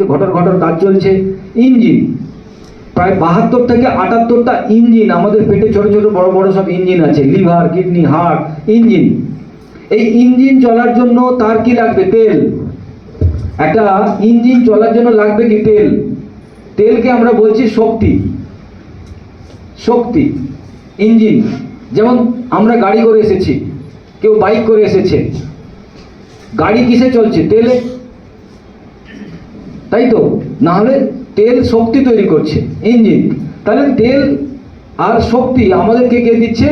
চলছে ঘটর ঘটর কাজ চলছে, ইঞ্জিন। প্রায় বাহাত্তর থেকে আটাত্তরটা ইঞ্জিন, আমাদের পেটে ছোট ছোট বড় বড় সব ইঞ্জিন আছে, লিভার, কিডনি, হার্ট, ইঞ্জিন। এই ইঞ্জিন চলার জন্য তার কি লাগবে? তেল। একটা ইঞ্জিন চলার জন্য লাগবে কি তেল? তেলকে আমরা বলছি শক্তি। শক্তি, ইঞ্জিন। যেমন আমরা গাড়ি করে এসেছি, কেউ বাইক করে এসেছে। গাড়ি কিসে চলছে? তেলে তাই তো? না হলে তেল শক্তি তৈরি করছে, ইঞ্জিন। তাহলে তেল আর শক্তি আমাদেরকে কে দিচ্ছে?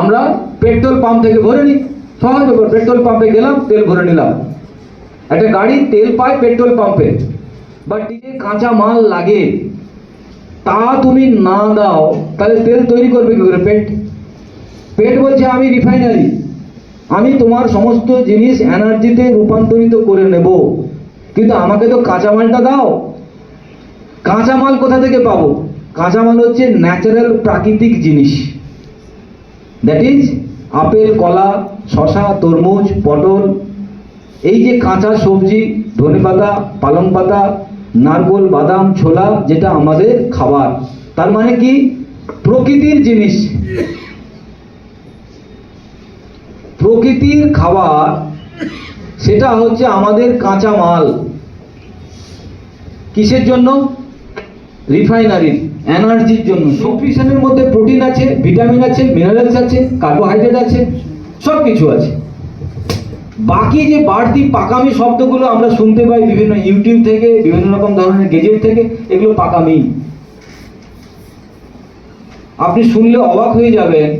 আমরা পেট্রোল পাম্প থেকে ভরে নিই। সহজ ব্যাপার, পেট্রোল পাম্পে গেলাম, তেল ভরে নিলাম। একটা গাড়ি তেল পায় পেট্রোল পাম্পে বা যে কাঁচা মাল লাগে, তা তুমি না দাও, তাহলে তেল তৈরি করবে কি করে? পেট পেট বলছে, আমি রিফাইনারি আমি তোমার সমস্ত জিনিস এনার্জিতে রূপান্তরিত করে নেব। কিন্তু আমাকে তো কাঁচা মালটা দাও। কাঁচামাল কোথা থেকে পাবো? কাঁচামাল হচ্ছে ন্যাচারাল প্রাকৃতিক জিনিস। দ্যাট ইজ আপেল, কলা শশা তরমুজ, পটল, এই যে কাঁচা সবজি, ধনেপাতা পালং পাতা নারকোল, বাদাম, ছোলা, যেটা আমাদের খাবার। তার মানে কি? প্রকৃতির জিনিস। প্রকৃতির খাবার সেটা হচ্ছে আমাদের কাঁচা মাল। কিসের জন্য? রিফাইনারির, এনার্জির জন্য। নিউট্রিশনের মধ্যে প্রোটিন আছে, ভিটামিন আছে, মিনারেলস আছে, কার্বোহাইড্রেট আছে সব কিছু আছে। বাকি যে বাড়তি পাকামি শব্দগুলো আমরা শুনতে পাই বিভিন্ন ইউটিউব থেকে, বিভিন্ন রকম ধরনের গেজেট থেকে, এগুলো পাকামি। আপনি শুনলে অবাক হয়ে যাবেন,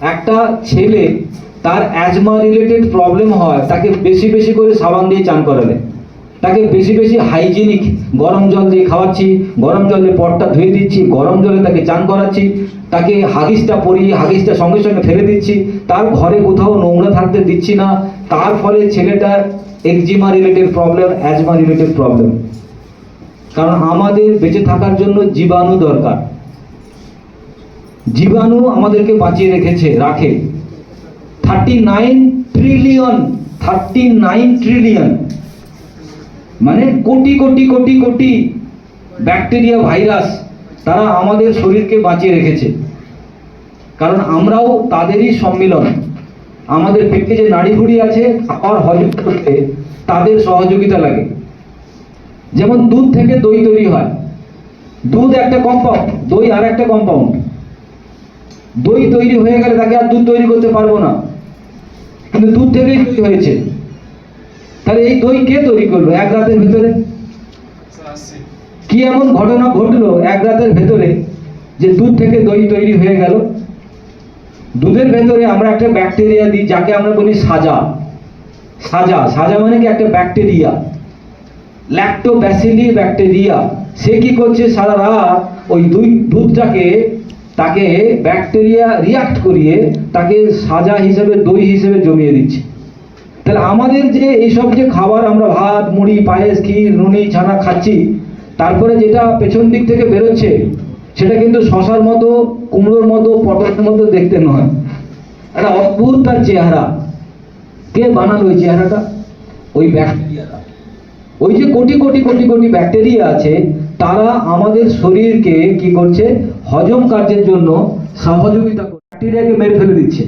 একটা ছেলে তার অ্যাজমা রিলেটেড প্রবলেম হয়, তাকে বেশি বেশি করে সাবান দিয়ে চান করালে। তাকে বেশি বেশি হাইজিনিক গরম জল দিয়ে খাওয়াচ্ছি, গরম জলে পটটা ধুয়ে দিচ্ছি, গরম জলে তাকে চান করাচ্ছি, তাকে হাগিসটা পরিয়ে, হাগিসটা সঙ্গে সঙ্গে ফেলে দিচ্ছি, তার ঘরে কোথাও নোংরা থাকতে দিচ্ছি না, তার ফলে ছেলেটার eczema related problem asthma related problem কারণ আমাদের বেঁচে থাকার জন্য জীবাণু দরকার। জীবাণু আমাদেরকে বাঁচিয়ে রেখেছে, রাখে। Thirty nine trillion thirty nine trillion মানে কোটি কোটি কোটি কোটি ব্যাকটেরিয়া ভাইরাস তারা আমাদের শরীরকে বাঁচিয়ে রেখেছে। কারণ আমরাও তাদেরই সম্মিলন। আমাদের পেটে যে নাড়িভুড়ি আছে খাবার হজম করতে তাদের সহযোগিতা লাগে। যেমন দুধ থেকে দই তৈরি হয়। দুধ একটা কম্পাউন্ড দই আর একটা কম্পাউন্ড দই তৈরি হয়ে গেলে তাকে আর দুধ তৈরি করতে পারব না। কিন্তু দুধ থেকেই তৈরি হয়েছে। তাহলে এই দই কে তৈরি করল? এক রাতের ভিতরে? কি এমন ঘটনা ঘটলো এক রাতের ভেতরে যে দুধ থেকে দই তৈরি হয়ে গেল? দুধের ভেতরে আমরা একটা ব্যাকটেরিয়া দিই, যাকে আমরা বলি সাজা। সাজা সাজা মানে কি? একটা ব্যাকটেরিয়া। Lactobacilli bacteria. সে কি করছে? সারা রাত ওই দুই দুধটাকে তাকে ব্যাকটেরিয়া রিয়াক্ট করিয়ে তাকে সাজা হিসেবে, দই হিসেবে জমিয়ে দিচ্ছে। তাহলে আমাদের যে এইসব যে খাবার আমরা ভাত, মুড়ি, পায়েস, ক্ষীর, নুনি, ছানা খাচ্ছি, তারপরে যেটা পেছন দিক থেকে বেরোচ্ছে, সেটা কিন্তু শশার মতো, কুমড়োর মতো, পটলের মতো দেখতে নয়। একটা অদ্ভুত তার চেহারা। কে বানালো ওই চেহারাটা? ওই ব্যাকটেরিয়াটা। ওই যে কোটি কোটি কোটি কোটি ব্যাকটেরিয়া আছে তারা আমাদের শরীরকে কি করছে? হজম কার্যের জন্য সহযোগিতা করছে ব্যাকটেরিয়াকে মেরে ফেলে দিচ্ছে।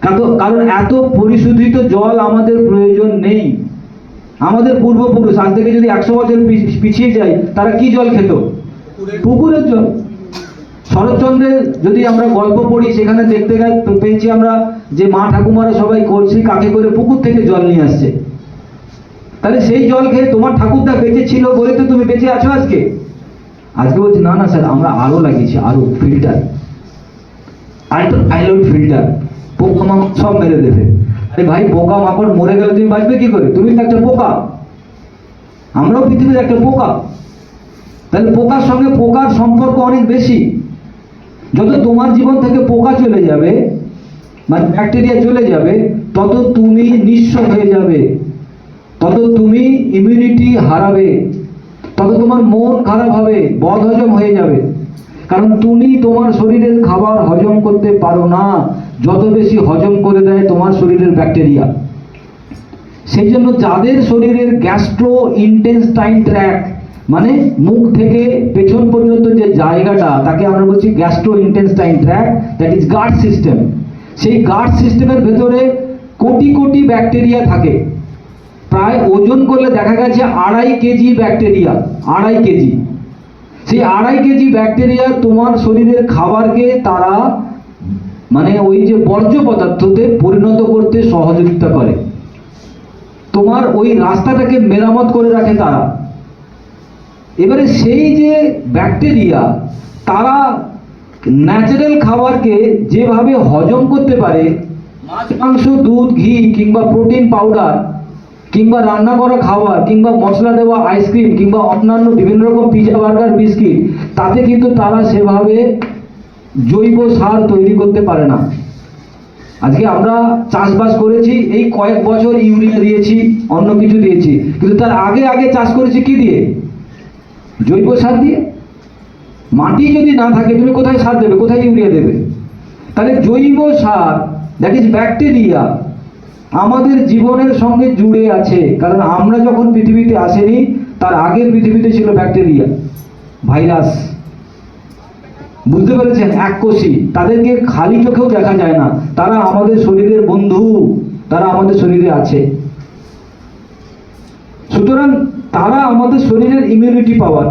কারণ- এত পরিশোধিত জল আমাদের প্রয়োজন নেই। আমাদের পূর্বপুরুষ আজ থেকে যদি একশো বছর পিছিয়ে যায় তারা কি জল খেত? পুকুরের জল। শরৎচন্দ্রের যদি আমরা গল্প পড়ি সেখানে দেখতে পেয়েছি আমরা যে মা ঠাকুমারা সবাই কলসি কাকে করে পুকুর থেকে জল নিয়ে আসছে। তাহলে সেই জল খেয়ে তোমার ঠাকুরদা বেঁচে ছিল বলে তো তুমি বেঁচে আছো আজকে? আজকে বলছি, না না, স্যার, আমরা আরও লাগিয়েছি, আরও ফিল্টার আল্ট্রা আইলোড ফিল্টার পোকা সব মেরে দেবে। আরে ভাই, পোকা মাকড় মরে গেলে তুমি বাঁচবে কি করে? তুমি তো একটা পোকা। আমরাও পৃথিবীর একটা পোকা। তাহলে পোকার সঙ্গে পোকার সম্পর্ক অনেক বেশি। যত তোমার জীবন থেকে পোকা চলে যাবে মানে ব্যাকটেরিয়া চলে যাবে, তত তুমি নিঃস্ব হয়ে যাবে। তত তুমি ইমিউনিটি হারাবে, তত তোমার মন খারাপ হবে, বদ হজম হয়ে যাবে। কারণ তুমি তোমার শরীরের খাবার হজম করতে পারো না, যত বেশি হজম করে দেয় তোমার শরীরের ব্যাকটেরিয়া। সেই জন্য যাদের শরীরের গ্যাস্ট্রো ইন্টেস্টাইন ট্র্যাক মানে মুখ থেকে পেছন পর্যন্ত যে জায়গাটা, তাকে আমরা বলছি gastro intestine track that is guard system সেই গার্ড সিস্টেমের ভেতরে কোটি কোটি ব্যাকটেরিয়া থাকে। প্রায় ওজন করলে দেখা গেছে আড়াই কেজি ব্যাকটেরিয়া, আড়াই কেজি। সেই আড়াই কেজি ব্যাকটেরিয়া তোমার শরীরের খাবারকে তারা মানে ওই যে বর্জ্য পদার্থতে পরিণত করতে সহযোগিতা করে। তোমার ওই রাস্তাটাকে মেরামত করে রাখে তারা। এবারে সেই যে ব্যাকটেরিয়া, তারা ন্যাচারাল খাবারকে যেভাবে হজম করতে পারে, মাছ, মাংস, দুধ, ঘি কিংবা প্রোটিন পাউডার কিংবা রান্না করা খাবার, কিংবা মশলা দেওয়া আইসক্রিম কিংবা অন্যান্য বিভিন্ন রকম পিজা বার্গার বিস্কিট তাতে কিন্তু তারা সেভাবে জৈব সার তৈরি করতে পারে না। আজকে আমরা চাষবাস করেছি, এই কয়েক বছর ইউরিয়া দিয়েছি, অন্য কিছু দিয়েছি, কিন্তু তার আগে আগে চাষ করেছি কি দিয়ে? জৈব সার দিয়ে। মাটি যদি না থাকে, তুমি কোথায় সার দেবে? কোথায় ইউরিয়া দেবে? তাহলে জৈব সার দ্যাট ইজ ব্যাকটেরিয়া আমাদের জীবনের সঙ্গে জুড়ে আছে। কারণ আমরা যখন পৃথিবীতে আসেনি, তার আগের পৃথিবীতে ছিল ব্যাকটেরিয়া ভাইরাস বুঝতে পেরেছেন? এক কোষী। তাদেরকে খালি চোখেও দেখা যায় না। তারা আমাদের শরীরের বন্ধু। তারা আমাদের শরীরে আছে। সুতরাং তারা আমাদের শরীরের ইমিউনিটি পাওয়ার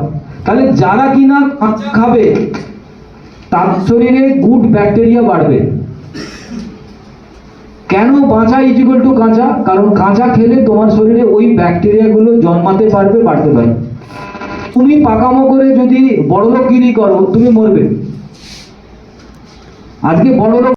তাহলে যারা কিনা খাবে, তার শরীরে গুড ব্যাকটেরিয়া বাড়বে। কেন বাঁচা ইকুয়াল টু কাঁচা? কারণ কাঁচা খেলে তোমার শরীরে ওই ব্যাকটেরিয়াগুলো জন্মাতে পারবে বাড়তে পারে। তুমি পাকামো করে যদি বড়লোকগিরি করো, তুমি মরবে। আজকে বড়লোক